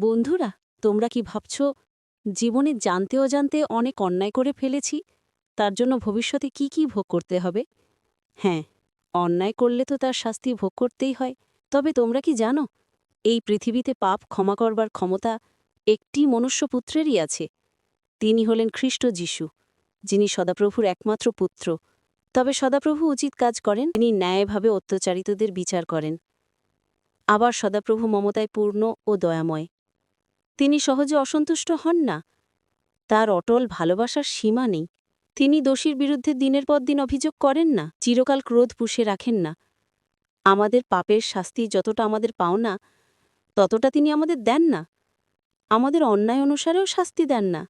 বন্ধুরা, তোমরা কি ভাবছ, জীবনে জানতে অজান্তে অনেক অন্যায় করে ফেলেছি? তার জন্য ভবিষ্যতে কি কি ভোগ করতে হবে? হ্যাঁ অন্যায় করলে তো তার শাস্তি ভোগ করতেই হয়। তবে তোমরা কি জানো, এই পৃথিবীতে পাপ ক্ষমা করবার ক্ষমতা একটি মনুষ্যপুত্রেরই আছে। তিনি হলেন খ্রিস্ট যিশু, যিনি সদাপ্রভুর একমাত্র পুত্র। তবে সদাপ্রভু উচিত কাজ করেন, তিনি ন্যায়ভাবে অত্যাচারিতদের বিচার করেন। আবার সদাপ্রভু মমতায় পূর্ণ ও দয়াময়। তিনি সহজে অসন্তুষ্ট হন না। তার অটল ভালোবাসার সীমা নেই। তিনি দোষীর বিরুদ্ধে দিনের পর দিন অভিযোগ করেন না, চিরকাল ক্রোধ পুষে রাখেন না। আমাদের পাপের শাস্তি যতটা আমাদের পাওনা ততটা তিনি আমাদের দেন না। আমাদের অন্যায় অনুসারেও শাস্তি দেন না।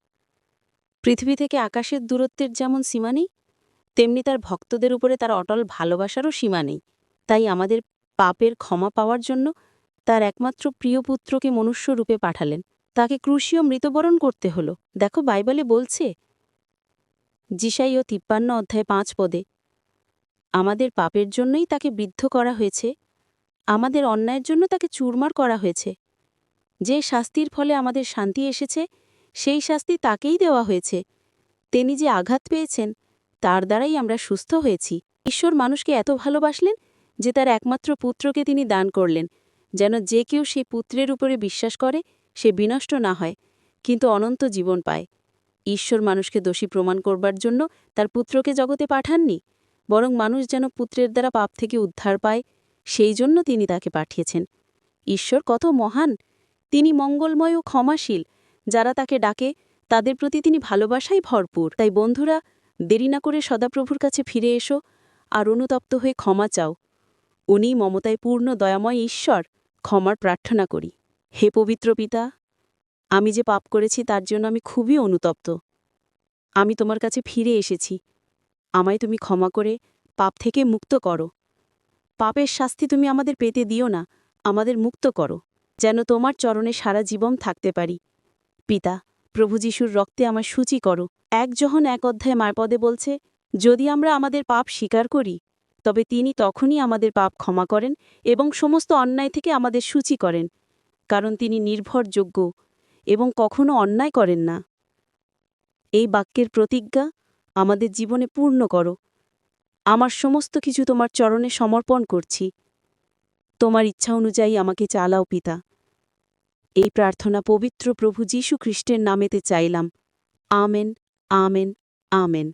পৃথিবী থেকে আকাশের দূরত্বের যেমন সীমা নেই, তেমনি তার ভক্তদের উপরে তার অটল ভালোবাসারও সীমা নেই। তাই আমাদের পাপের ক্ষমা পাওয়ার জন্য তার একমাত্র প্রিয় পুত্রকে মনুষ্যরূপে পাঠালেন। তাকে ক্রুশীয় মৃতবরণ করতে হল। দেখো বাইবেলে বলছে জিসাই ও তিপ্পান্ন অধ্যায় পাঁচ পদে, আমাদের পাপের জন্যই তাকে বৃদ্ধ করা হয়েছে, আমাদের অন্যায়ের জন্য তাকে চুরমার করা হয়েছে। যে শাস্তির ফলে আমাদের শান্তি এসেছে, সেই শাস্তি তাকেই দেওয়া হয়েছে। তিনি যে আঘাত পেয়েছেন, তার দ্বারাই আমরা সুস্থ হয়েছি। ঈশ্বর মানুষকে এত ভালোবাসলেন যে তার একমাত্র পুত্রকে তিনি দান করলেন, যেন যে কেউ সেই পুত্রের উপরে বিশ্বাস করে সে বিনষ্ট না হয়, কিন্তু অনন্ত জীবন পায়। ঈশ্বর মানুষকে দোষী প্রমাণ করবার জন্য তার পুত্রকে জগতে পাঠাননি, বরং মানুষ যেন পুত্রের দ্বারা পাপ থেকে উদ্ধার পায়, সেই জন্য তিনি তাকে পাঠিয়েছেন। ঈশ্বর কত মহান! তিনি মঙ্গলময় ও ক্ষমাশীল, যারা তাকে ডাকে, তাদের প্রতি তিনি ভালোবাসাই ভরপুর। তাই বন্ধুরা, দেরি না করে সদাপ্রভুর কাছে ফিরে এসো আর অনুতপ্ত হয়ে ক্ষমা চাও। উনি মমতায় পূর্ণ দয়াময় ঈশ্বর, ক্ষমার প্রার্থনা করি। হে পবিত্র পিতা, আমি যে পাপ করেছি তার জন্য আমি খুবই অনুতপ্ত। আমি তোমার কাছে ফিরে এসেছি। আমায় তুমি ক্ষমা করে পাপ থেকে মুক্ত করো। পাপের শাস্তি তুমি আমাদের পেতে দিও না, আমাদের মুক্ত করো, যেন তোমার চরণে সারা জীবন থাকতে পারি। পিতা, প্রভু যিশুর রক্তে আমার সূচি করো। এক যখন এক অধ্যায় মারপদে বলছে, যদি আমরা আমাদের পাপ স্বীকার করি, তবে তিনি তখনই আমাদের পাপ ক্ষমা করেন এবং সমস্ত অন্যায় থেকে আমাদের সূচি করেন। কারণ তিনি নির্ভরযোগ্য এবং কখনো অন্যায় করেন না। এই বাক্যের প্রতিজ্ঞা আমাদের জীবনে পূর্ণ করো। আমার সমস্ত কিছু তোমার চরণে সমর্পণ করছি। তোমার ইচ্ছা অনুযায়ী আমাকে চালাও পিতা। এই প্রার্থনা পবিত্র প্রভু যীশু খ্রিস্টের নামেতে চাইলাম। Amen amen amen.